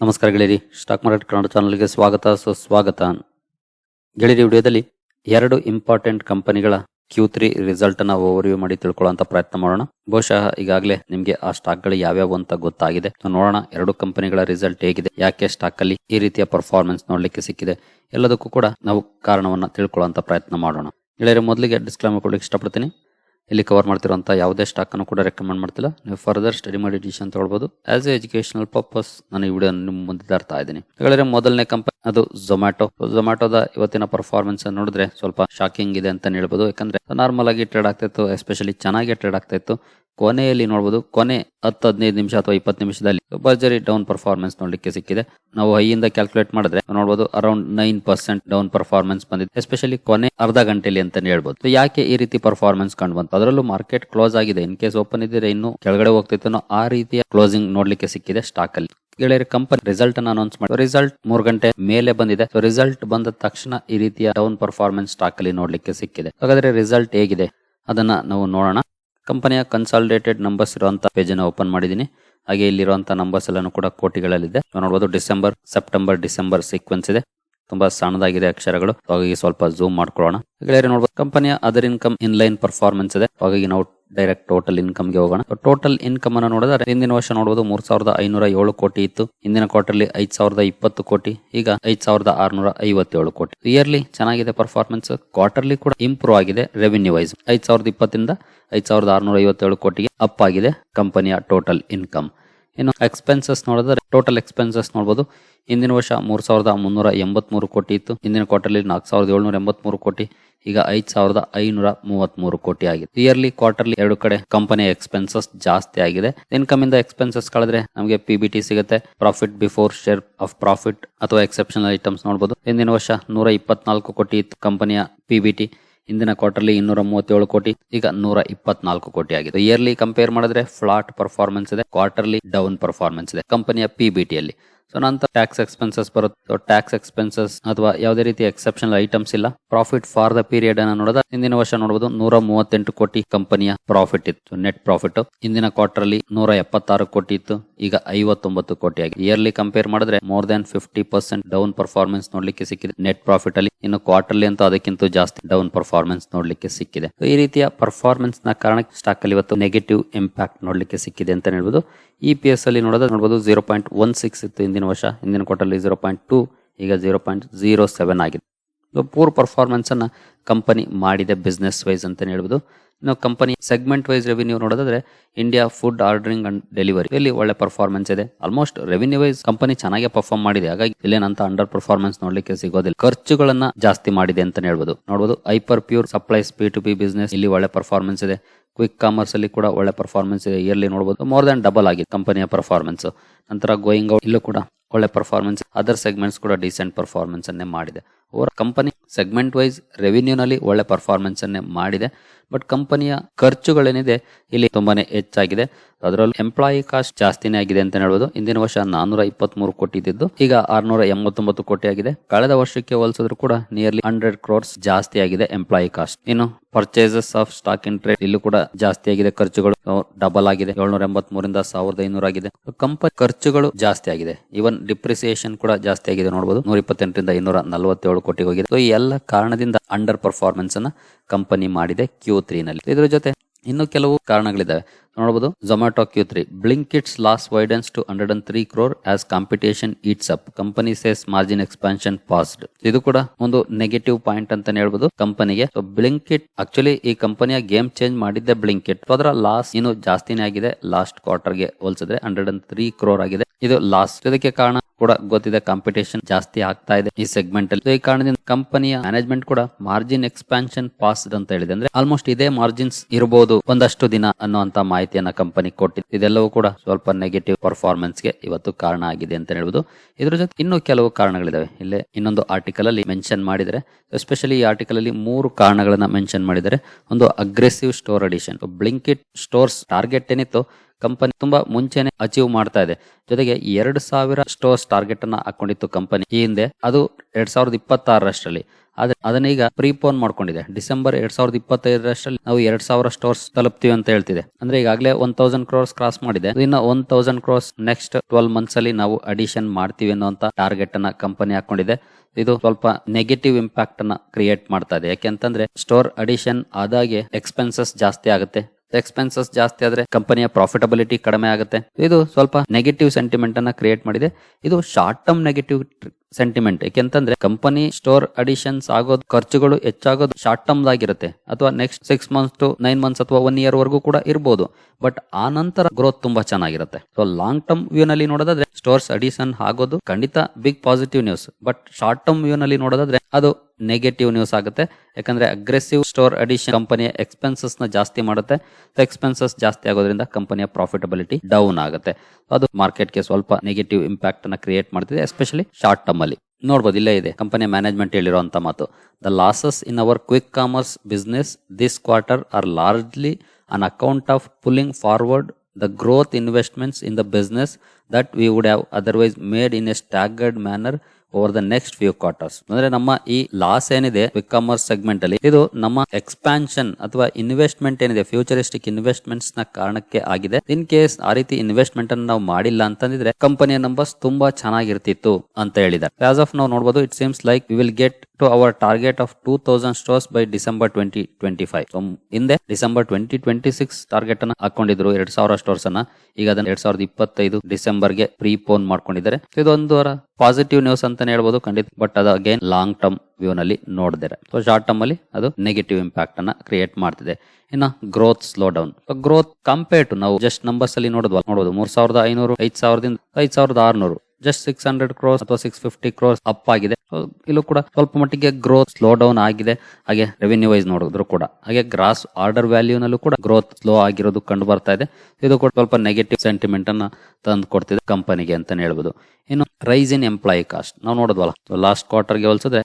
ನಮಸ್ಕಾರ ಗೆಳೆಯರಿ. Stock market Kannada ಚಾನಲ್ಗೆ ಸ್ವಾಗತ, ಸುಸ್ವಾಗತ. ಗೆಳೆಯರಿ, ವಿಡಿಯೋದಲ್ಲಿ ಎರಡು ಇಂಪಾರ್ಟೆಂಟ್ ಕಂಪನಿಗಳ ಕ್ಯೂ ತ್ರೀ ರಿಸಲ್ಟ್ ಅನ್ನ ಓವರ್ವ್ಯೂ ಮಾಡಿ ತಿಳ್ಕೊಳ್ಳುವಂತ ಪ್ರಯತ್ನ ಮಾಡೋಣ. ಬಹುಶಃ ಈಗಾಗಲೇ ನಿಮಗೆ ಆ ಸ್ಟಾಕ್ಗಳು ಯಾವ್ಯಾವ ಅಂತ ಗೊತ್ತಾಗಿದೆ. ನೋಡೋಣ ಎರಡು ಕಂಪನಿಗಳ ರಿಸಲ್ಟ್ ಹೇಗಿದೆ, ಯಾಕೆ ಸ್ಟಾಕ್ ಅಲ್ಲಿ ಈ ರೀತಿಯ ಪರ್ಫಾರ್ಮೆನ್ಸ್ ನೋಡ್ಲಿಕ್ಕೆ ಸಿಕ್ಕಿದೆ. ಎಲ್ಲದಕ್ಕೂ ಕೂಡ ನಾವು ಕಾರಣವನ್ನ ತಿಳ್ಕೊಳ್ಳುವಂತ ಪ್ರಯತ್ನ ಮಾಡೋಣ. ಗೆಳೆಯರು, ಮೊದಲಿಗೆ ಡಿಸ್ಕ್ಲೈಮರ್ ಕೊಡ್ಲಿಕ್ಕೆ ಇಷ್ಟಪಡ್ತೀನಿ. ಇಲ್ಲಿ ಕವರ್ ಮಾಡ್ತಿರೋಂಥ ಯಾವುದೇ ಸ್ಟಾಕ್ ಅನ್ನು ಕೂಡ ರೆಕಮೆಂಡ್ ಮಾಡ್ತಿಲ್ಲ. ನೀವು ಫರ್ದರ್ ಸ್ಟಡಿ ಮಾಡಿ ಡಿಸಿಷನ್ ತಗೊಳ್ಬಹುದು ಆಸ್ ಎ ಎಜುಕೇಶನಲ್ ಪರ್ಪಸ್ ನಾನು ಈ ವಿಡಿಯೋ ನಿಮ್ಮ ಮುಂದೆ ತರ್ತಾ ಇದ್ದೀನಿ. ಹಾಗಾದ್ರೆ ಮೊದಲನೇ ಕಂಪನಿ ಅದು ಝೊಮ್ಯಾಟೊ ಝೊಮ್ಯಾಟೊದ ಇವತ್ತಿನ ಪರ್ಫಾರ್ಮೆನ್ಸ್ ನೋಡಿದ್ರೆ ಸ್ವಲ್ಪ ಶಾಕಿಂಗ್ ಇದೆ ಅಂತ ಹೇಳ್ಬೋದು. ಯಾಕಂದ್ರೆ ನಾರ್ಮಲ್ ಆಗಿ ಟ್ರೇಡ್ ಆಗ್ತಾ ಇತ್ತು ಎಸ್ಪೆಷಲಿ ಚೆನ್ನಾಗಿ ಟ್ರೇಡ್ ಆಗ್ತಾ ಇತ್ತು. ಕೊನೆಯಲ್ಲಿ ನೋಡಬಹುದು ಕೊನೆ ಹತ್ತು ಹದಿನೈದು ನಿಮಿಷ ಅಥವಾ ಇಪ್ಪತ್ತು ನಿಮಿಷದಲ್ಲಿ ಭರ್ಜರಿ ಡೌನ್ ಪರ್ಫಾರ್ಮೆನ್ಸ್ ನೋಡ್ಲಿಕ್ಕೆ ಸಿಕ್ಕಿದೆ. ನಾವು ಹೈಯಿಂದ ಕ್ಯಾಲ್ಕುಲೇಟ್ ಮಾಡಿದ್ರೆ ನೋಡಬಹುದು around nine percent down performance ಬಂದಿದೆ. ಎಸ್ಪೆಷಲಿ ಕೊನೆ ಅರ್ಧ ಗಂಟೆಯಲ್ಲಿ ಅಂತ ಹೇಳ್ಬಹುದು ಯಾಕೆ ಈ ರೀತಿ ಪರ್ಫಾರ್ಮೆನ್ಸ್ ಕಂಡು ಬಂತು ಅದರಲ್ಲೂ ಮಾರ್ಕೆಟ್ ಕ್ಲೋಸ್ ಆಗಿದೆ. ಇನ್ ಕೇಸ್ ಓಪನ್ ಇದ್ದರೆ ಇನ್ನು ಕೆಳಗಡೆ ಹೋಗ್ತಿತ್ತು ಆ ರೀತಿಯ ಕ್ಲೋಸಿಂಗ್ ನೋಡ್ಲಿಕ್ಕೆ ಸಿಕ್ಕಿದೆ ಸ್ಟಾಕ್ ಅಲ್ಲಿ. ಗೆಳೆಯರ ಕಂಪನಿ ರಿಸಲ್ಟ್ ಅನ್ನು ಅನೌನ್ಸ್ ಮಾಡಿ. ರಿಸಲ್ಟ್ ಮೂರು ಗಂಟೆ ಮೇಲೆ ಬಂದಿದೆ. ಸೊ ರಿಸಲ್ಟ್ ಬಂದ ತಕ್ಷಣ ಈ ರೀತಿಯ ಡೌನ್ ಪರ್ಫಾರ್ಮೆನ್ಸ್ ಸ್ಟಾಕ್ ಅಲ್ಲಿ ನೋಡ್ಲಿಕ್ಕೆ ಸಿಕ್ಕಿದೆ. ಹಾಗಾದ್ರೆ ರಿಸಲ್ಟ್ ಹೇಗಿದೆ? ಅದನ್ನ ನಾವು ನೋಡೋಣ. ಕಂಪನಿಯ ಕನ್ಸಾಲಿಡೇಟೆಡ್ ನಂಬರ್ಸ್ ಇರುವಂತಹ ಪೇಜ್ ಅನ್ನು ಓಪನ್ ಮಾಡಿದೀನಿ ಹಾಗೆ ಇಲ್ಲಿರುವಂತಹ ನಂಬರ್ಸ್ ಎಲ್ಲಾನು ಕೂಡ ಕೋಟಿಗಳಲ್ಲಿದೆ. ನೋಡಬಹುದು ಡಿಸೆಂಬರ್, ಸೆಪ್ಟೆಂಬರ್, ಡಿಸೆಂಬರ್ ಸೀಕ್ವೆನ್ಸ್ ಇದೆ. ತುಂಬಾ ಸಣ್ಣದಾಗಿದೆ ಅಕ್ಷರಗಳು. ಹಾಗಾಗಿ ಸ್ವಲ್ಪ ಝೂಮ್ ಮಾಡ್ಕೊಳ್ಳೋಣ. ನೋಡಬಹುದು ಕಂಪನಿಯ other income in line performance ಇದೆ. ಹಾಗಾಗಿ ನಾವು ಡೈರೆಕ್ಟ್ ಟೋಟಲ್ ಇನ್ಕಮ್ಗೆ ಹೋಗೋಣ. ಟೋಟಲ್ ಇನ್ಕಮ್ ಅನ್ನು ನೋಡಿದ್ರೆ, ಹಿಂದಿನ ವರ್ಷ ನೋಡಬಹುದು ಮೂರ್ ಸಾವಿರದ ಐನೂರ ಏಳು ಕೋಟಿ ಇತ್ತು. ಹಿಂದಿನ ಕ್ವಾರ್ಟರ್ಲಿ ಐದ್ ಸಾವಿರದ ಇಪ್ಪತ್ತು ಕೋಟಿ, ಈಗ ಐದ್ ಸಾವಿರದ ಆರ್ನೂರ ಐವತ್ತೇಳು ಕೋಟಿ. ಇಯರ್ಲಿ ಚೆನ್ನಾಗಿದೆ ಪರ್ಫಾರ್ಮೆನ್ಸ್ ಕ್ವಾರ್ಟರ್ಲಿ ಕೂಡ ಇಂಪ್ರೂವ್ ಆಗಿದೆ ರೆವಿನ್ಯೂ ವೈಸ್ ಐದ್ ಸಾವಿರದ ಇಪ್ಪತ್ತಿಂದ ಐದ್ ಸಾವಿರದ ಆರ್ನೂರ ಐವತ್ತೇಳು ಕೋಟಿಗೆ ಅಪ್ ಆಗಿದೆ ಕಂಪನಿಯ ಟೋಟಲ್ ಇನ್ಕಮ್ ಇನ್ನು ಎಕ್ಸ್ಪೆನ್ಸಸ್ ನೋಡಿದ್ರೆ ಟೋಟಲ್ ಎಕ್ಸ್ಪೆನ್ಸಸ್ ನೋಡಬಹುದು ಹಿಂದಿನ ವರ್ಷ ಮೂರ್ ಸಾವಿರದ ಮುನ್ನೂರ ಎಂಬತ್ಮೂರು ಕೋಟಿ ಇತ್ತು. ಹಿಂದಿನ ಕ್ವಾರ್ಟರ್ಲಿ ನಾಲ್ಕು ಸಾವಿರದ ಏಳ್ನೂರ ಎಂಬತ್ಮೂರು ಕೋಟಿ. ಈಗ ಐದ್ ಸಾವಿರದ ಐನೂರ ಮೂವತ್ಮೂರು ಕೋಟಿ ಆಗಿದೆ. ಇಯರ್ಲಿ ಕ್ವಾರ್ಟರ್ಲಿ ಎರಡು ಕಡೆ ಕಂಪನಿಯ ಎಕ್ಸ್ಪೆನ್ಸಸ್ ಜಾಸ್ತಿ ಆಗಿದೆ. ಇನ್ಕಮ್ ಇಂದ ಎಕ್ಸ್ಪೆನ್ಸಸ್ ಕಳೆದ್ರೆ ನಮಗೆ ಪಿ ಬಿ ಟಿ ಸಿಗುತ್ತೆ. Profit before share of profit ಅಥವಾ ಎಕ್ಸೆಪ್ಷನಲ್ ಐಟಮ್ಸ್ ನೋಡಬಹುದು ಹಿಂದಿನ ವರ್ಷ ನೂರ ಇಪ್ಪತ್ನಾಲ್ಕು ಕೋಟಿ ಇತ್ತು ಕಂಪನಿಯ ಪಿ ಬಿ ಟಿ ಇಂದಿನ ಕ್ವಾರ್ಟರ್ಲಿ ಇನ್ನೂರ ಮೂವತ್ತೇಳು ಕೋಟಿ, ಈಗ ನೂರ ಇಪ್ಪತ್ನಾಲ್ಕು ಕೋಟಿ ಆಗಿದೆ. ಇಯರ್ಲಿ ಕಂಪೇರ್ ಮಾಡಿದ್ರೆ ಫ್ಲಾಟ್ ಪರ್ಫಾರ್ಮೆನ್ಸ್ ಇದೆ ಕ್ವಾರ್ಟರ್ಲಿ ಡೌನ್ ಪರ್ಫಾರ್ಮೆನ್ಸ್ ಇದೆ. ಕಂಪನಿಯ ಪಿ ಬಿ ಸೊ ನಂತರ ಟ್ಯಾಕ್ಸ್ ಎಕ್ಸ್ಪೆನ್ಸಸ್ ಬರುತ್ತೆ. ಟ್ಯಾಕ್ಸ್ ಎಕ್ಸ್ಪೆನ್ಸಸ್ ಅಥವಾ ಯಾವುದೇ ರೀತಿ ಎಕ್ಸೆಪ್ಷನ್ ಐಟಮ್ಸ್ ಇಲ್ಲ. ಪ್ರಾಫಿಟ್ ಫಾರ್ ದ ಪೀರಿಯಡ್ ಅನ್ನು ನೋಡಿದ್ರೆ ಹಿಂದಿನ ವರ್ಷ ನೋಡಬಹುದು ನೂರ ಮೂವತ್ತೆಂಟು ಕೋಟಿ ಕಂಪನಿಯ ಪ್ರಾಫಿಟ್ ಇತ್ತು. ನೆಟ್ ಪ್ರಾಫಿಟ್ ಹಿಂದಿನ ಕ್ವಾರ್ಟರ್ ಅಲ್ಲಿ ನೂರ ಎಪ್ಪತ್ತಾರು ಕೋಟಿ ಇತ್ತು. ಈಗ ಐವತ್ತೊಂಬತ್ತು ಕೋಟಿ ಆಗಿದೆ. ಇಯರ್ಲಿ ಕಂಪೇರ್ ಮಾಡಿದ್ರೆ more than fifty percent down performance ನೋಡ್ಲಿಕ್ಕೆ ಸಿಕ್ಕಿದೆ. ನೆಟ್ ಪ್ರಾಫಿಟ್ ಅಲ್ಲಿ ಇನ್ನು ಕ್ವಾರ್ಟರ್ಲಿ ಅಂತೂ ಅದಕ್ಕಿಂತ ಜಾಸ್ತಿ ಡೌನ್ ಪರ್ಫಾರ್ಮೆನ್ಸ್ ನೋಡ್ಲಿಕ್ಕೆ ಸಿಕ್ಕಿದೆ. ಈ ರೀತಿಯ ಪರ್ಫಾರ್ಮೆನ್ಸ್ನ ಕಾರಣಕ್ಕೆ ಸ್ಟಾಕ್ ಅಲ್ಲಿ ಇವತ್ತು ನೆಗೆಟಿವ್ ಇಂಪ್ಯಾಕ್ಟ್ ನೋಡ್ಲಿಕ್ಕೆ ಸಿಕ್ಕಿದೆ ಅಂತ ಹೇಳ್ಬೋದು. ಇ ಪಿ ಎಸ್ ಅಲ್ಲಿ ನೋಡೋದು ನೋಡಬಹುದು ಜೀರೋ ಪಾಯಿಂಟ್ ಒನ್ ಸಿಕ್ಸ್ ಇತ್ತು ಹಿಂದಿನ ವರ್ಷ, ಹಿಂದಿನ ಕ್ವಾರ್ಟರ್ಲಿ ಜೀರೋ ಪಾಯಿಂಟ್ ಟೂ ಈಗ ಜೀರೋ ಪಾಯಿಂಟ್ ಜೀರೋ ಸೆವೆನ್ ಆಗಿದೆ. ಪೂರ್ ಪರ್ಫಾರ್ಮೆನ್ಸ್ ಅನ್ನ ಕಂಪನಿ ಮಾಡಿದೆ ಬಿಸ್ನೆಸ್ ವೈಸ್ ಅಂತ ಹೇಳ್ಬೋದು. ಇನ್ನು ಕಂಪನಿ ಸೆಗ್ಮೆಂಟ್ ವೈಸ್ ರೆವಿನ್ಯೂ ನೋಡೋದಾದ್ರೆ India food ordering and delivery ಇಲ್ಲಿ ಒಳ್ಳೆ ಪರ್ಫಾರ್ಮೆನ್ಸ್ ಇದೆ. ಆಲ್ಮೋಸ್ಟ್ ರೆವಿನ್ಯೂ ವೈಸ್ ಕಂಪನಿ ಚೆನ್ನಾಗಿ ಪರ್ಫಾರ್ಮ್ ಮಾಡಿದೆ. ಹಾಗಾಗಿ ಇಲ್ಲೇನಂತ ಅಂಡರ್ ಪರ್ಫಾರ್ಮೆನ್ಸ್ ನೋಡ್ಲಿಕ್ಕೆ ಸಿಗೋದಿಲ್ಲ. ಖರ್ಚುಗಳನ್ನ ಜಾಸ್ತಿ ಮಾಡಿದೆ ಅಂತ ಹೇಳ್ಬೋದು. ನೋಡಬಹುದು Hyperpure supplies P to P business ಇಲ್ಲಿ ಒಳ್ಳೆ ಪರ್ಫಾರ್ಮೆನ್ಸ್ ಇದೆ. ಕ್ವಿಕ್ ಕಾಮರ್ಸ್ ಅಲ್ಲಿ ಕೂಡ ಒಳ್ಳೆ ಪರ್ಫಾರ್ಮೆನ್ಸ್ ಇದೆ. ಇಯರ್ಲಿ ನೋಡಬಹುದು ಮೋರ್ ದನ್ ಡಬಲ್ ಆಗಿದೆ ಕಂಪನಿಯ ಪರ್ಫಾರ್ಮೆನ್ಸ್ ನಂತರ ಗೋಯಿಂಗ್ ಔಟ್ ಇಲ್ಲೂ ಕೂಡ ಒಳ್ಳೆ ಪರ್ಫಾರ್ಮೆನ್ಸ್ ಅದರ್ ಸೆಗ್ಮೆಂಟ್ಸ್ ಕೂಡ ಡಿಸೆಂಟ್ ಪರ್ಫಾರ್ಮೆನ್ಸ್ ಅನ್ನೇ ಮಾಡಿದೆ. ಓವರ್ ಕಂಪನಿ ಸೆಗ್ಮೆಂಟ್ ವೈಸ್ ರೆವಿನ್ಯೂನಲ್ಲಿ ಒಳ್ಳೆ ಪರ್ಫಾರ್ಮೆನ್ಸ್ ಅನ್ನೇ ಮಾಡಿದೆ. ಬಟ್ ಕಂಪನಿಯ ಖರ್ಚುಗಳೇನಿದೆ, ಇಲ್ಲಿ ತುಂಬಾನೇ ಹೆಚ್ಚಾಗಿದೆ. ಅದರಲ್ಲೂ ಎಂಪ್ಲಾಯಿ ಕಾಸ್ಟ್ ಜಾಸ್ತಿನೇ ಆಗಿದೆ ಅಂತ ಹೇಳ್ಬೋದು. ಇಂದಿನ ವರ್ಷ ನಾನೂರ ಇಪ್ಪತ್ಮೂರು ಕೋಟಿ ಇದ್ದಿದ್ದು ಈಗ ಆರ್ನೂರ ಎಂಬತ್ತೊಂಬತ್ತು ಕೋಟಿ ಆಗಿದೆ. ಕಳೆದ ವರ್ಷಕ್ಕೆ ಹೋಲಿಸಿದ್ರು ಕೂಡ ನಿಯರ್ಲಿ ಹಂಡ್ರೆಡ್ ಕ್ರೋರ್ಸ್ ಜಾಸ್ತಿ ಆಗಿದೆ ಎಂಪ್ಲಾಯಿ ಕಾಸ್ಟ್ ಇನ್ನು purchases of stock in trade ಇಲ್ಲೂ ಕೂಡ ಜಾಸ್ತಿ ಆಗಿದೆ. ಖರ್ಚುಗಳು ಡಬಲ್ ಆಗಿದೆ. ಏಳ್ನೂರ ಎಂಬತ್ ಮೂರಿಂದ ಸಾವಿರದ ಐನೂರ ಆಗಿದೆ. ಕಂಪನಿ ಖರ್ಚುಗಳು ಜಾಸ್ತಿ ಆಗಿದೆ. ಇವನ್ ಡಿಪ್ರಿಸಿಯೇಷನ್ ಕೂಡ ಜಾಸ್ತಿ ಆಗಿದೆ ನೋಡಬಹುದು ನೂರ ಇಪ್ಪತ್ತೆಂಟರಿಂದ ಇನ್ನೂರ ನಲವತ್ತೇಳು ಕೋಟಿ ಹೋಗಿದೆ. ಎಲ್ಲ ಕಾರಣದಿಂದ ಅಂಡರ್ ಪರ್ಫಾರ್ಮೆನ್ಸ್ ಅನ್ನ ಕಂಪನಿ ಮಾಡಿದೆ ಕ್ಯೂ ತ್ರೀ ನಲ್ಲಿ. ಇದರ ಜೊತೆ ಇನ್ನು ಕೆಲವು ಕಾರಣಗಳಿದಾವೆ. ನೋಡಬಹುದು Zomato Q three Blinkit's loss widens to hundred and three crore as competition heats up company says margin expansion paused ಇದು ಕೂಡ ಒಂದು ನೆಗೆಟಿವ್ ಪಾಯಿಂಟ್ ಅಂತ ಹೇಳ್ಬೋದು ಕಂಪನಿಗೆ ಬ್ಲಿಂಕ್ ಇಟ್ ಆಕ್ಚುಲಿ ಈ ಕಂಪನಿಯ ಗೇಮ್ ಚೇಂಜ್ ಮಾಡಿದ್ದೆ ಬ್ಲಿಂಕ್ ಇಟ್ ಅದರ ಲಾಸ್ ಇನ್ನು ಜಾಸ್ತಿನೇ ಆಗಿದೆ. ಲಾಸ್ಟ್ ಕ್ವಾರ್ಟರ್ಗೆ ಹೋಲಿಸಿದ್ರೆ ಹಂಡ್ರೆಡ್ ಅಂಡ್ ತ್ರೀ ಕ್ರೋರ್ ಆಗಿದೆ. ಇದು ಲಾಸ್ಟ್ ಇದಕ್ಕೆ ಕಾರಣ ಕೂಡ ಗೊತ್ತಿದೆ. ಕಾಂಪಿಟೇಷನ್ ಜಾಸ್ತಿ ಆಗ್ತಾ ಇದೆ ಈ ಸೆಗ್ಮೆಂಟ್ ಅಲ್ಲಿ. ಈ ಕಾರಣದಿಂದ ಕಂಪನಿಯ ಮ್ಯಾನೇಜ್ಮೆಂಟ್ ಕೂಡ ಮಾರ್ಜಿನ್ ಎಕ್ಸ್ಪಾನ್ಷನ್ ಪಾಸ್ ಅಂತ ಹೇಳಿದೆ. ಅಂದ್ರೆ ಆಲ್ಮೋಸ್ಟ್ ಇದೇ ಮಾರ್ಜಿನ್ಸ್ ಇರಬಹುದು ಒಂದಷ್ಟು ದಿನ ಅನ್ನುವಂತ ಮಾಹಿತಿಯನ್ನ ಕಂಪನಿ ಕೊಟ್ಟಿದೆ. ಇದೆಲ್ಲವೂ ಕೂಡ ಸ್ವಲ್ಪ ನೆಗೆಟಿವ್ ಪರ್ಫಾರ್ಮೆನ್ಸ್ಗೆ ಇವತ್ತು ಕಾರಣ ಆಗಿದೆ ಅಂತ ಹೇಳ್ಬೋದು. ಇದ್ರ ಜೊತೆ ಇನ್ನೂ ಕೆಲವು ಕಾರಣಗಳಿದಾವೆ. ಇಲ್ಲೇ ಇನ್ನೊಂದು ಆರ್ಟಿಕಲ್ ಅಲ್ಲಿ ಮೆನ್ಷನ್ ಮಾಡಿದರೆ ಎಸ್ಪೆಷಲಿ ಈ ಆರ್ಟಿಕಲ್ ಅಲ್ಲಿ ಮೂರು ಕಾರಣಗಳನ್ನ ಮೆನ್ಷನ್ ಮಾಡಿದರೆ, ಒಂದು aggressive store addition Blinkit stores target ಏನಿತ್ತು ಕಂಪನಿ ತುಂಬಾ ಮುಂಚೆನೆ ಅಚೀವ್ ಮಾಡ್ತಾ ಇದೆ. ಜೊತೆಗೆ ಎರಡು ಸಾವಿರ ಸ್ಟೋರ್ಸ್ ಟಾರ್ಗೆಟ್ ಅನ್ನ ಹಾಕೊಂಡಿತ್ತು ಕಂಪನಿ. ಈ ಹಿಂದೆ ಅದು ಎರಡ್ ಸಾವಿರದ ಇಪ್ಪತ್ತಾರರಷ್ಟರಲ್ಲಿ. ಆದ್ರೆ ಅದನ್ನೀಗ ಪ್ರೀಪೋನ್ ಮಾಡ್ಕೊಂಡಿದೆ. ಡಿಸೆಂಬರ್ ಎರಡ್ ಸಾವಿರದ ಇಪ್ಪತ್ತೈದರಷ್ಟರಲ್ಲಿ ನಾವು ಎರಡ್ ಸಾವಿರ ಸ್ಟೋರ್ಸ್ ತಲುಪ್ತೀವಿ ಅಂತ ಹೇಳ್ತಿದೆ. ಅಂದ್ರೆ ಈಗಾಗಲೇ ಒನ್ ತೌಸಂಡ್ ಕ್ರೋರ್ಸ್ ಕ್ರಾಸ್ ಮಾಡಿದೆ. ಇನ್ನ one thousand crores next twelve months ಅಲ್ಲಿ ನಾವು ಅಡಿಷನ್ ಮಾಡ್ತೀವಿ ಅನ್ನುವಂತ ಟಾರ್ಗೆಟ್ ಅನ್ನ ಕಂಪನಿ ಹಾಕೊಂಡಿದೆ. ಇದು ಸ್ವಲ್ಪ ನೆಗೆಟಿವ್ ಇಂಪ್ಯಾಕ್ಟ್ ಅನ್ನ ಕ್ರಿಯೇಟ್ ಮಾಡ್ತಾ ಇದೆ. ಯಾಕೆಂತಂದ್ರೆ ಸ್ಟೋರ್ ಅಡಿಷನ್ ಆದಾಗೆ ಎಕ್ಸ್ಪೆನ್ಸಸ್ ಜಾಸ್ತಿ ಆಗುತ್ತೆ. ಎಕ್ಸ್ಪೆನ್ಸಸ್ ಜಾಸ್ತಿ ಆದ್ರೆ ಕಂಪನಿಯ ಪ್ರಾಫಿಟಬಿಲಿಟಿ ಕಡಿಮೆ ಆಗುತ್ತೆ. ಇದು ಸ್ವಲ್ಪ ನೆಗೆಟಿವ್ ಸೆಂಟಿಮೆಂಟ್ ಅನ್ನ ಕ್ರಿಯೇಟ್ ಮಾಡಿದೆ. ಇದು ಶಾರ್ಟ್ ಟರ್ಮ್ ನೆಗೆಟಿವ್ ಸೆಂಟಿಮೆಂಟ್ ಯಾಕೆಂತಂದ್ರೆ ಕಂಪನಿ ಸ್ಟೋರ್ ಅಡಿಷನ್ಸ್ ಆಗೋದು, ಖರ್ಚುಗಳು ಹೆಚ್ಚಾಗೋದು ಶಾರ್ಟ್ ಟರ್ಮ್ ಆಗಿರುತ್ತೆ ಅಥವಾ next six months to nine months ಅಥವಾ ಒನ್ ಇಯರ್ ವರೆಗೂ ಕೂಡ ಇರಬಹುದು ಬಟ್ ಆ ನಂತರ ಗ್ರೋತ್ ತುಂಬಾ ಚೆನ್ನಾಗಿರುತ್ತೆ. ಸೊ ಲಾಂಗ್ ಟರ್ಮ್ ವ್ಯೂ ನಲ್ಲಿ ನೋಡೋದಾದ್ರೆ ಸ್ಟೋರ್ಸ್ ಅಡಿಷನ್ ಆಗೋದು ಖಂಡಿತ big positive news but short term view ನಲ್ಲಿ ನೋಡೋದಾದ್ರೆ ಅದು ನೆಗೆಟಿವ್ ನ್ಯೂಸ್ ಆಗುತ್ತೆ. ಯಾಕಂದ್ರೆ ಅಗ್ರೆಸಿವ್ ಸ್ಟೋರ್ ಅಡಿಷನ್ ಕಂಪನಿಯ ಎಕ್ಸ್ಪೆನ್ಸಸ್ನ ಜಾಸ್ತಿ ಮಾಡುತ್ತೆ. ಎಕ್ಸ್ಪೆನ್ಸಸ್ ಜಾಸ್ತಿ ಆಗೋದ್ರಿಂದ ಕಂಪನಿಯ ಪ್ರಾಫಿಟಬಿಲಿಟಿ ಡೌನ್ ಆಗುತ್ತೆ. ಅದು ಮಾರ್ಕೆಟ್ಗೆ ಸ್ವಲ್ಪ ನೆಗೆಟಿವ್ ಇಂಪ್ಯಾಕ್ಟ್ ಅನ್ನ ಕ್ರಿಯೇಟ್ ಮಾಡ್ತಿದೆ ಎಸ್ಪೆಷಲಿ ಶಾರ್ಟ್ ಟರ್ಮ್ ನೋಡ್ಬೋದು, ಇಲ್ಲೇ ಇದೆ. ಕಂಪನಿಯ ಮ್ಯಾನೇಜ್ಮೆಂಟ್ ಹೇಳಿರುವಂತ ಮಾತು. The losses in our quick commerce business this quarter are largely on account of pulling forward the growth investments in the business that we would have otherwise made in a staggered manner over the next few quarters ಅಂದ್ರೆ ನಮ್ಮ ಈ loss ಏನಿದೆ quick commerce segment ಅಲ್ಲಿ, ಇದು ನಮ್ಮ expansion ಅಥವಾ investment ಏನಿದೆ futuristic ಇನ್ವೆಸ್ಟ್ಮೆಂಟ್ಸ್ನ ಕಾರಣಕ್ಕೆ ಆಗಿದೆ. ಇನ್ ಕೇಸ್ ಆ ರೀತಿ ಇನ್ವೆಸ್ಟ್ಮೆಂಟ್ ಅನ್ನು ನಾವು ಮಾಡಿಲ್ಲ ಅಂತಂದಿದ್ರೆ ಕಂಪನಿಯ ನಂಬರ್ಸ್ ತುಂಬಾ ಚೆನ್ನಾಗಿರ್ತಿತ್ತು ಅಂತ ಹೇಳಿದ್ದಾರೆ. ಆಸ್ ಆಫ್ ನಾವು ನೋಡಬಹುದು it seems like we will get to our target of two thousand stores by December twenty twenty five ಹಿಂದೆ December twenty twenty six target ಅನ್ನ ಹಾಕೊಂಡಿದ್ರು ಎರಡ್ ಸಾವಿರ ಸ್ಟೋರ್ಸ್ ಅನ್ನ. ಈಗ ಅದನ್ನ ಎರಡ್ ಸಾವಿರದ ಇಪ್ಪತ್ತೈದು ಡಿಸೆಂಬರ್ಗೆ ಪ್ರೀಪೋನ್ ಮಾಡ್ಕೊಂಡಿದ್ದಾರೆ. ಇದೊಂದು ಪಾಸಿಟಿವ್ ನ್ಯೂಸ್ ಅಂತ ಹೇಳ್ಬೋದು, ಖಂಡಿತ. ಬಟ್ ಅದು ಅಗೇನ್ ಲಾಂಗ್ ಟರ್ಮ್ ವ್ಯೂ ನಲ್ಲಿ ನೋಡಿದ್ರೆ. ಸೊ ಶಾರ್ಟ್ ಟರ್ಮ್ ಅಲ್ಲಿ ಅದು ನೆಗೆಟಿವ್ ಇಂಪ್ಯಾಕ್ಟ್ ಅನ್ನ ಕ್ರಿಯೇಟ್ ಮಾಡ್ತಿದೆ. ಇನ್ನ growth slow down growth compare to ನಾವು ಜಸ್ಟ್ ನಂಬರ್ಸ್ ಅಲ್ಲಿ ನೋಡೋದು ನೋಡಬಹುದು ಮೂರ್ ಸಾವಿರದ ಐನೂರು, ಐದ್ ಸಾವಿರದಿಂದ ಐದ್ ಸಾವಿರದ ಆರ್ನೂರು. ಜಸ್ಟ್ ಸಿಕ್ಸ್ ಹಂಡ್ರೆಡ್ ಕ್ರೋಸ್ ಅಥವಾ ಸಿಕ್ಸ್ ಫಿಫ್ಟಿ ಕ್ರೋಸ್ ಅಪ್ ಆಗಿದೆ. ಇಲ್ಲೂ ಕೂಡ ಸ್ವಲ್ಪ ಮಟ್ಟಿಗೆ ಗ್ರೋತ್ ಸ್ಲೋ ಡೌನ್ ಆಗಿದೆ. ಹಾಗೆ ರೆವಿನ್ಯೂ ವೈಸ್ ನೋಡಿದ್ರು ಕೂಡ. ಹಾಗೆ ಗ್ರಾಸ್ ಆರ್ಡರ್ ವ್ಯಾಲ್ಯೂ ನಲ್ಲೂ ಕೂಡ ಗ್ರೋತ್ ಸ್ಲೋ ಆಗಿರೋದು ಕಂಡು ಬರ್ತಾ ಇದೆ. ಇದು ಕೂಡ ಸ್ವಲ್ಪ ನೆಗೆಟಿವ್ ಸೆಂಟಿಮೆಂಟ್ ಅನ್ನ ತಂದು ಕೊಡ್ತಿದೆ ಕಂಪನಿಗೆ ಅಂತಾನೆ ಹೇಳ್ಬೋದು. ಇನ್ನು ರೈಸ್ ಇನ್ ಎಂಪ್ಲಾಯಿ ಕಾಸ್ಟ್ ನಾವು ನೋಡಿದ್ವಲ್ಲ ಲಾಸ್ಟ್ ಕ್ವಾರ್ಟರ್ಗೆ ಹೋಲಿಸಿದ್ರೆ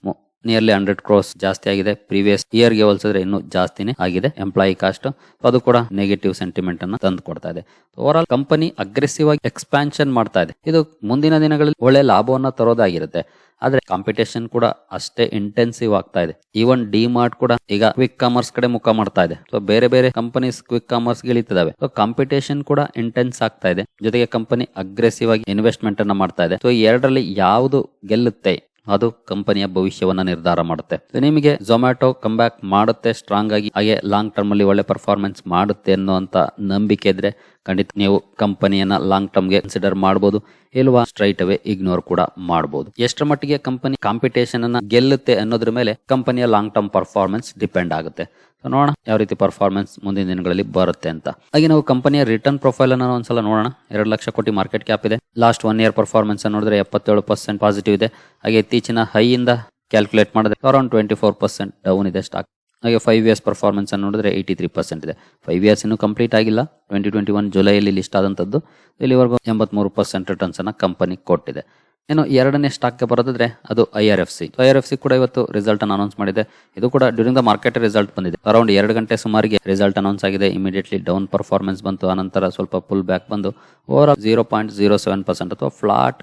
ನಿಯರ್ಲಿ ಹಂಡ್ರೆಡ್ ಕ್ರೋಸ್ ಜಾಸ್ತಿ ಆಗಿದೆ. ಪ್ರೀವಿಯಸ್ ಇಯರ್ಗೆ ಹೋಲಿಸಿದ್ರೆ ಇನ್ನೂ ಜಾಸ್ತಿನೇ ಆಗಿದೆ. ಎಂಪ್ಲಾಯಿ ಕಾಸ್ಟ್ ಅದು ಕೂಡ ನೆಗೆಟಿವ್ ಸೆಂಟಿಮೆಂಟ್ ಅನ್ನ ತಂದು ಕೊಡ್ತಾ ಇದೆ. ಓವರ್ ಆಲ್ ಕಂಪನಿ ಅಗ್ರೆಸಿವ್ ಆಗಿ ಎಕ್ಸ್ಪಾನ್ಷನ್ ಮಾಡ್ತಾ ಇದೆ. ಇದು ಮುಂದಿನ ದಿನಗಳಲ್ಲಿ ಒಳ್ಳೆ ಲಾಭವನ್ನ ತರೋದಾಗಿರುತ್ತೆ. ಆದ್ರೆ ಕಾಂಪಿಟೇಷನ್ ಕೂಡ ಅಷ್ಟೇ ಇಂಟೆನ್ಸಿವ್ ಆಗ್ತಾ ಇದೆ. ಈವನ್ ಡಿ ಮಾರ್ಟ್ ಕೂಡ ಈಗ ಕ್ವಿಕ್ ಕಾಮರ್ಸ್ ಕಡೆ ಮುಖ ಮಾಡ್ತಾ ಇದೆ. ಸೊ ಬೇರೆ ಬೇರೆ ಕಂಪನೀಸ್ ಕ್ವಿಕ್ ಕಾಮರ್ಸ್ ಗಿಳಿತಿದಾವೆ ಸೊ ಕಾಂಪಿಟೇಷನ್ ಕೂಡ ಇಂಟೆನ್ಸ್ ಆಗ್ತಾ ಇದೆ. ಜೊತೆಗೆ ಕಂಪನಿ ಅಗ್ರೆಸಿವ್ ಆಗಿ ಇನ್ವೆಸ್ಟ್ಮೆಂಟ್ ಅನ್ನ ಮಾಡ್ತಾ ಇದೆ. ಸೊ ಎರಡರಲ್ಲಿ ಯಾವುದು ಗೆಲ್ಲುತ್ತೆ? ಅದು ಕಂಪನಿಯ ಭವಿಷ್ಯವನ್ನ ನಿರ್ಧಾರ ಮಾಡುತ್ತೆ. ನಿಮಗೆ ಝೊಮ್ಯಾಟೊ ಕಮ್ ಬ್ಯಾಕ್ ಮಾಡುತ್ತೆ ಸ್ಟ್ರಾಂಗ್ ಆಗಿ, ಹಾಗೆ ಲಾಂಗ್ ಟರ್ಮ್ ಅಲ್ಲಿ ಒಳ್ಳೆ ಪರ್ಫಾರ್ಮೆನ್ಸ್ ಮಾಡುತ್ತೆ ಅನ್ನುವಂತ ನಂಬಿಕೆ ಇದ್ರೆ ಖಂಡಿತ ನೀವು ಕಂಪನಿಯನ್ನ ಲಾಂಗ್ ಟರ್ಮ್ಗೆ ಕನ್ಸಿಡರ್ ಮಾಡಬಹುದು ಇಲ್ವಾ ಸ್ಟ್ರೈಟ್ ಅವೇ ಇಗ್ನೋರ್ ಕೂಡ ಮಾಡಬಹುದು ಎಷ್ಟರ ಮಟ್ಟಿಗೆ ಕಂಪನಿ ಕಾಂಪಿಟೇಷನ್ ಅನ್ನ ಗೆಲ್ಲುತ್ತೆ ಅನ್ನೋದ್ರ ಮೇಲೆ ಕಂಪನಿಯ ಲಾಂಗ್ ಟರ್ಮ್ ಪರ್ಫಾರ್ಮೆನ್ಸ್ ಡಿಪೆಂಡ್ ಆಗುತ್ತೆ. ನೋಡೋಣ ಯಾವ ರೀತಿ ಪರ್ಫಾರ್ಮೆನ್ಸ್ ಮುಂದಿನ ದಿನಗಳಲ್ಲಿ ಬರುತ್ತೆ ಅಂತ. ಹಾಗೆ ನಾವು ಕಂಪನಿಯ ರಿಟರ್ನ್ ಪ್ರೊಫೈಲ್ ಅನ್ನ ಒಂದ್ಸಲ ನೋಡೋಣ. ಎರಡು ಲಕ್ಷ ಕೋಟಿ ಮಾರ್ಕೆಟ್ ಕ್ಯಾಪ್ ಇದೆ. ಲಾಸ್ಟ್ ಒನ್ ಇಯರ್ ಪರ್ಫಾರ್ಮೆನ್ಸ್ ನೋಡಿದ್ರೆ ಎಪ್ಪತ್ತೇಳು ಪರ್ಸೆಂಟ್ ಪಾಸಿಟಿವ್ ಇದೆ. ಹಾಗೆ ಇತ್ತೀಚಿನ ಹೈ ಇಂದ ಕ್ಯಾಲ್ಕುಲೇಟ್ ಮಾಡಿದ್ರೆ around twenty four percent down ಇದೆ ಸ್ಟಾಕ್ ಹಾಗೆ ಫೈವ್ ಇಯರ್ಸ್ ಪರ್ಫಾರ್ಮೆನ್ಸ್ ಅನ್ನು ನೋಡಿದ್ರೆ ಏಯ್ಟಿ ತ್ರೀ ಪರ್ಸೆಂಟ್ ಇದೆ. ಫೈವ್ ಇಯರ್ಸ್ ಇನ್ನೂ ಕಂಪ್ಲೀಟ್ ಆಗಿಲ್ಲ. ಟ್ವೆಂಟಿ ಟ್ವೆಂಟಿ ಒನ್ ಜುಲೈಯಲ್ಲಿ ಲಿಸ್ಟ್ ಆದಂಥದ್ದು. ಇಲ್ಲಿವರೆಗೂ ಎಂಬತ್ಮೂರು ಪರ್ಸೆಂಟ್ ರಿಟರ್ನ್ಸ್ ಅನ್ನು ಕಂಪನಿ ಕೊಟ್ಟಿದೆ. ಇನ್ನು ಎರಡನೇ ಸ್ಟಾಕ್ಗೆ ಬರೋದಿದ್ರೆ ಅದು I R F C I R F C ಕೂಡ ಇವತ್ತು ರಿಸಲ್ಟ್ ಅನ್ನು ಅನೌನ್ಸ್ ಮಾಡಿದೆ. ಇದು ಕೂಡ ಡ್ಯೂರಿಂಗ್ ದ ಮಾರ್ಕೆಟ್ ರಿಸಲ್ಟ್ ಬಂದಿದೆ. ಅರೌಂಡ್ ಎರಡು ಗಂಟೆ ಸುಮಾರಿಗೆ ರಿಸಲ್ಟ್ ಅನೌನ್ಸ್ ಆಗಿದೆ. ಇಮಿಡಿಯೇಟ್ಲಿ ಡೌನ್ ಪರ್ಫಾರ್ಮೆನ್ಸ್ ಬಂತು. ಆನಂತರ ಸ್ವಲ್ಪ ಫುಲ್ ಬ್ಯಾಕ್ ಬಂದು over zero point zero seven percent ಅಥವಾ ಫ್ಲಾಟ್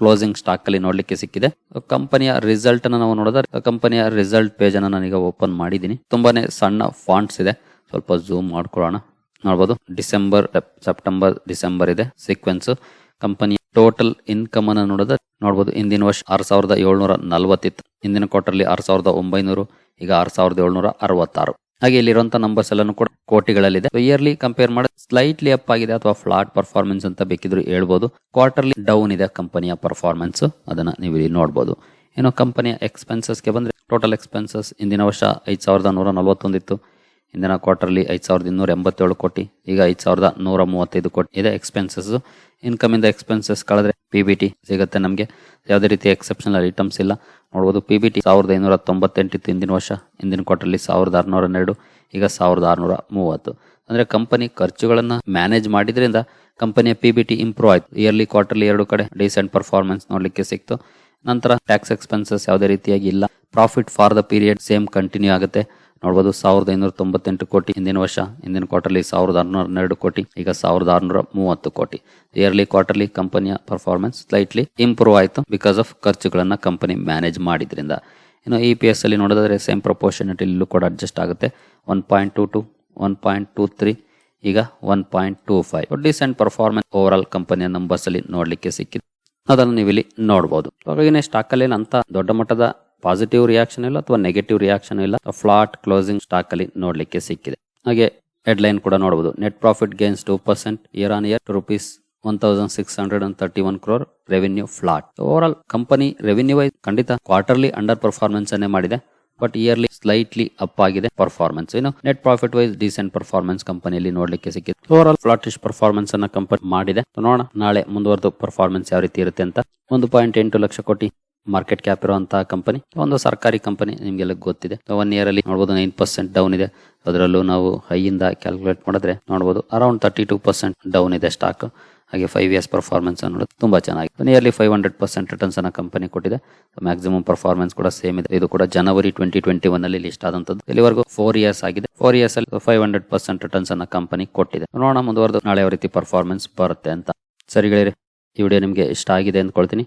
ಕ್ಲೋಸಿಂಗ್ ಸ್ಟಾಕ್ ಅಲ್ಲಿ ನೋಡ್ಲಿಕ್ಕೆ ಸಿಕ್ಕಿದೆ. ಕಂಪನಿಯ ರಿಸಲ್ಟ್ ಅನ್ನ ನಾವು ನೋಡಿದ್ರೆ ಕಂಪನಿಯ ರಿಸಲ್ಟ್ ಪೇಜ್ ಅನ್ನ ನಾನೀಗ ಓಪನ್ ಮಾಡಿದ್ದೀನಿ. ತುಂಬಾನೇ ಸಣ್ಣ ಫಾಂಟ್ಸ್ ಇದೆ. ಸ್ವಲ್ಪ ಝೂಮ್ ಮಾಡ್ಕೊಳ್ಳೋಣ. ನೋಡ್ಬೋದು. ಡಿಸೆಂಬರ್ ಸೆಪ್ಟೆಂಬರ್ ಡಿಸೆಂಬರ್ ಇದೆ. ಸೀಕ್ವೆನ್ಸ್ ಕಂಪನಿಯ ಟೋಟಲ್ ಇನ್ಕಮ್ ಅನ್ನು ನೋಡಿದ್ರೆ ನೋಡ್ಬೋದು ಇಂದಿನ ವರ್ಷ ಆರು ಸಾವಿರದ ಏಳ್ನೂರ ನಲವತ್ತಿತ್ತು. ಹಿಂದಿನ ಕ್ವಾರ್ಟರ್ಲಿ ಆರು ಸಾವಿರದ ಒಂಬೈನೂರು, ಈಗ ಆರು ಸಾವಿರದ ಏಳ್ನೂರ ಅರವತ್ತಾರು. ಹಾಗೆ ಇಲ್ಲಿರುವಂತಹ ನಂಬರ್ಸ್ ಎಲ್ಲಾನು ಕೂಡ ಕೋಟಿಗಳಲ್ಲಿದೆ. ಇಯರ್ಲಿ ಕಂಪೇರ್ ಮಾಡಿ ಸ್ಲೈಟ್ಲಿ ಅಪ್ ಆಗಿದೆ ಅಥವಾ ಫ್ಲಾಟ್ ಪರ್ಫಾರ್ಮೆನ್ಸ್ ಅಂತ ಬೇಕಿದ್ರು ಹೇಳ್ಬೋದು. ಕ್ವಾರ್ಟರ್ಲಿ ಡೌನ್ ಇದೆ ಕಂಪನಿಯ ಪರ್ಫಾರ್ಮೆನ್ಸ್ ಅದನ್ನ ನೀವು ಇಲ್ಲಿ ನೋಡಬಹುದು ಇನ್ನು ಕಂಪನಿಯ ಎಕ್ಸ್ಪೆನ್ಸಸ್ಗೆ ಬಂದ್ರೆ ಟೋಟಲ್ ಎಕ್ಸ್ಪೆನ್ಸಸ್ ಇಂದಿನ ವರ್ಷ ಐದು ಸಾವಿರದ ನೂರ ನಲವತ್ತೊಂದಿತ್ತು. ಇಂದಿನ ಕ್ವಾರ್ಟರ್ಲಿ ಐದು ಸಾವಿರದ ಇನ್ನೂರ ಎಂಬತ್ತೇಳು ಕೋಟಿ, ಈಗ ಐದು ಸಾವಿರದ ನೂರ ಮೂವತ್ತೈದು ಕೋಟಿ. ಇದೆ ಎಕ್ಸ್ಪೆನ್ಸಸ್ ಇನ್ಕಮ್ ಇಂದ ಎಕ್ಸ್ಪೆನ್ಸಸ್ ಕಳೆದ್ರೆ ಪಿ ಬಿ ಟಿ ಸಿಗುತ್ತೆ ನಮಗೆ. ಯಾವುದೇ ರೀತಿ ಎಕ್ಸೆಪ್ಷನಲ್ ಐಟಮ್ಸ್ ಇಲ್ಲ. ನೋಡ್ಬೋದು ಪಿ ಬಿ ಟಿ ಸಾವಿರದ ಐನೂರ ತೊಂಬತ್ತೆಂಟಿತ್ತು ಇಂದಿನ ವರ್ಷ, ಇಂದಿನ ಕ್ವಾರ್ಟರ್ಲಿ ಸಾವಿರದ ಆರುನೂರ ಹನ್ನೆರಡು, ಈಗ ಸಾವಿರದ ಆರುನೂರ ಮೂವತ್ತು. ಅಂದರೆ ಕಂಪನಿ ಖರ್ಚುಗಳನ್ನು ಮ್ಯಾನೇಜ್ ಮಾಡಿದ್ರಿಂದ ಕಂಪನಿಯ ಪಿ ಬಿ ಟಿ ಇಂಪ್ರೂವ್ ಆಯ್ತು. ಇಯರ್ಲಿ ಕ್ವಾರ್ಟರ್ಲಿ ಎರಡು ಕಡೆ ಡೀಸೆಂಟ್ ಪರ್ಫಾರ್ಮೆನ್ಸ್ ನೋಡಲಿಕ್ಕೆ ಸಿಕ್ತು. ನಂತರ ಟ್ಯಾಕ್ಸ್ ಎಕ್ಸ್ಪೆನ್ಸಸ್ ಯಾವುದೇ ರೀತಿಯಾಗಿ ಇಲ್ಲ. Profit for the period same continue ಆಗುತ್ತೆ. ನೋಡ್ಬೋದು ಸಾವಿರದ ಐನೂರ ತೊಂಬತ್ತೆಂಟು ಕೋಟಿ ಹಿಂದಿನ ವರ್ಷ, ಹಿಂದಿನ ಕ್ವಾರ್ಟರ್ಲಿ ಸಾವಿರದ ಆರುನೂರ ಹನ್ನೆರಡು ಕೋಟಿ, ಈಗ ಸಾವಿರದ ಆರುನೂರ ಮೂವತ್ತು ಕೋಟಿ. ಇಯರ್ಲಿ ಕ್ವಾರ್ಟರ್ಲಿ ಕಂಪನಿಯ ಪರ್ಫಾರ್ಮೆನ್ಸ್ ಸ್ಲೈಟ್ಲಿ ಇಂಪ್ರೂವ್ ಆಯಿತು ಬಿಕಾಸ್ ಆಫ್ ಖರ್ಚುಗಳನ್ನು ಕಂಪನಿ ಮ್ಯಾನೇಜ್ ಮಾಡಿದ್ರಿಂದ. ಇನ್ನು ಇ ಪಿ ಎಸ್ ಅಲ್ಲಿ ನೋಡಿದ್ರೆ ಸೇಮ್ ಪ್ರಪೋರ್ಷನಿಟಿ ಇಲ್ಲೂ ಕೂಡ ಅಡ್ಜಸ್ಟ್ ಆಗುತ್ತೆ. One point two to one point two three ಈಗ one point two five decent performance over ಕಂಪನಿಯ ನಂಬರ್ಸ್ ಅಲ್ಲಿ ನೋಡಲಿಕ್ಕೆ ಸಿಕ್ಕಿದೆ. ಅದನ್ನು ನೀವು ಇಲ್ಲಿ ನೋಡಬಹುದು ಹಾಗಾಗಿ ಸ್ಟಾಕ್ ಅಲ್ಲಿ ಅಂತ ದೊಡ್ಡ ಮಟ್ಟದ ಪಾಸಿಟಿವ್ ರಿಯಾಕ್ಷನ್ ಇಲ್ಲ ಅಥವಾ ನೆಗೆಟಿವ್ ರಿಯಾಕ್ಷನ್ ಇಲ್ಲ. ಫ್ಲಾಟ್ ಕ್ಲೋಸಿಂಗ್ ಸ್ಟಾಕ್ ಅಲ್ಲಿ ನೋಡ್ಲಿಕ್ಕೆ ಸಿಕ್ಕಿದೆ. ಹಾಗೆ ಹೆಡ್ಲೈನ್ ಕೂಡ ನೋಡಬಹುದು net profit gains two percent year on year rupees one thousand six hundred and thirty one crore revenue flat overall company revenue wise ಖಂಡಿತ ಕ್ವಾರ್ಟರ್ಲಿ ಅಂಡರ್ ಪರ್ಫಾರ್ಮೆನ್ಸ್ ಅನ್ನೇ ಮಾಡಿದೆ. ಬಟ್ ಇಯರ್ಲಿ ಸ್ಲೈಟ್ಲಿ ಅಪ್ ಆಗಿದೆ performance ಇನ್ನು net profit wise decent performance ಕಂಪನಿಯಲ್ಲಿ ನೋಡ್ಲಿಕ್ಕೆ ಸಿಕ್ಕಿದೆ. Over all flattish performance ಅನ್ನ company ಮಾಡಿದೆ. ನೋಡೋಣ ನಾಳೆ ಮುಂದುವರೆದು ಪರ್ಫಾರ್ಮೆನ್ಸ್ ಯಾವ ರೀತಿ ಇರುತ್ತೆ ಅಂತ. ಒಂದು ಪಾಯಿಂಟ್ ಎಂಟು ಲಕ್ಷ ಕೋಟಿ ಮಾರ್ಕೆಟ್ ಕ್ಯಾಪ್ ಇರುವಂತಹ ಕಂಪನಿ ಒಂದು ಸರ್ಕಾರಿ ಕಂಪನಿ ನಿಮ್ಗೆಲ್ಲ ಗೊತ್ತಿದೆ. ಒನ್ ಇಯರ್ ಅಲ್ಲಿ ನೋಡಬಹುದು ನೈನ್ ಪರ್ಸೆಂಟ್ ಡೌನ್ ಇದೆ. ಅದರಲ್ಲೂ ನಾವು ಹೈ ಇಂದ ಕ್ಯಾಲ್ಕುಲೇಟ್ ಮಾಡಿದ್ರೆ ನೋಡಬಹುದು around thirty two percent down ಇದೆ ಸ್ಟಾಕ್ ಹಾಗೆ ಫೈವ್ ಇಯರ್ಸ್ ಪರ್ಫಾರ್ಮೆನ್ಸ್ ಅನ್ನೋದು ತುಂಬಾ ಚೆನ್ನಾಗಿದೆ. Nearly five hundred percent returns ಅನ್ನ ಕಂಪನಿ ಕೊಟ್ಟಿದೆ. ಮ್ಯಾಕ್ಸಿಮಮ್ ಪರ್ಫಾರ್ಮೆನ್ಸ್ ಕೂಡ ಸೇಮ್ ಇದೆ. ಇದು ಕೂಡ ಜನವರಿ ಟ್ವೆಂಟಿ ಟ್ವೆಂಟಿ ಒನ್ ಅಲ್ಲಿ ಲಿಸ್ಟ್ ಆದಂತದ್ದು ಇಲ್ಲಿವರೆಗೂ ಫೋರ್ ಇಯರ್ಸ್ ಆಗಿದೆ. ಫೋರ್ ಇಯರ್ಸ್ ಅಲ್ಲಿ ಫೈವ್ ಹಂಡ್ರೆಡ್ ಪರ್ಸೆಂಟ್ ರಿಟರ್ನ್ಸ್ ಅನ್ನ ಕಂಪನಿ ಕೊಟ್ಟಿದೆ. ನೋಡೋಣ ಮುಂದುವರೆದು ನಾಳೆ ಯಾವ ರೀತಿ ಪರ್ಫಾರ್ಮೆನ್ಸ್ ಬರುತ್ತೆ ಅಂತ. ಸರಿ ಗೆಳೆಯರೆ, ಈ ವಿಡಿಯೋ ನಿಮಗೆ ಇಷ್ಟ ಆಗಿದೆ ಅಂದ್ಕೊಳ್ತೀನಿ.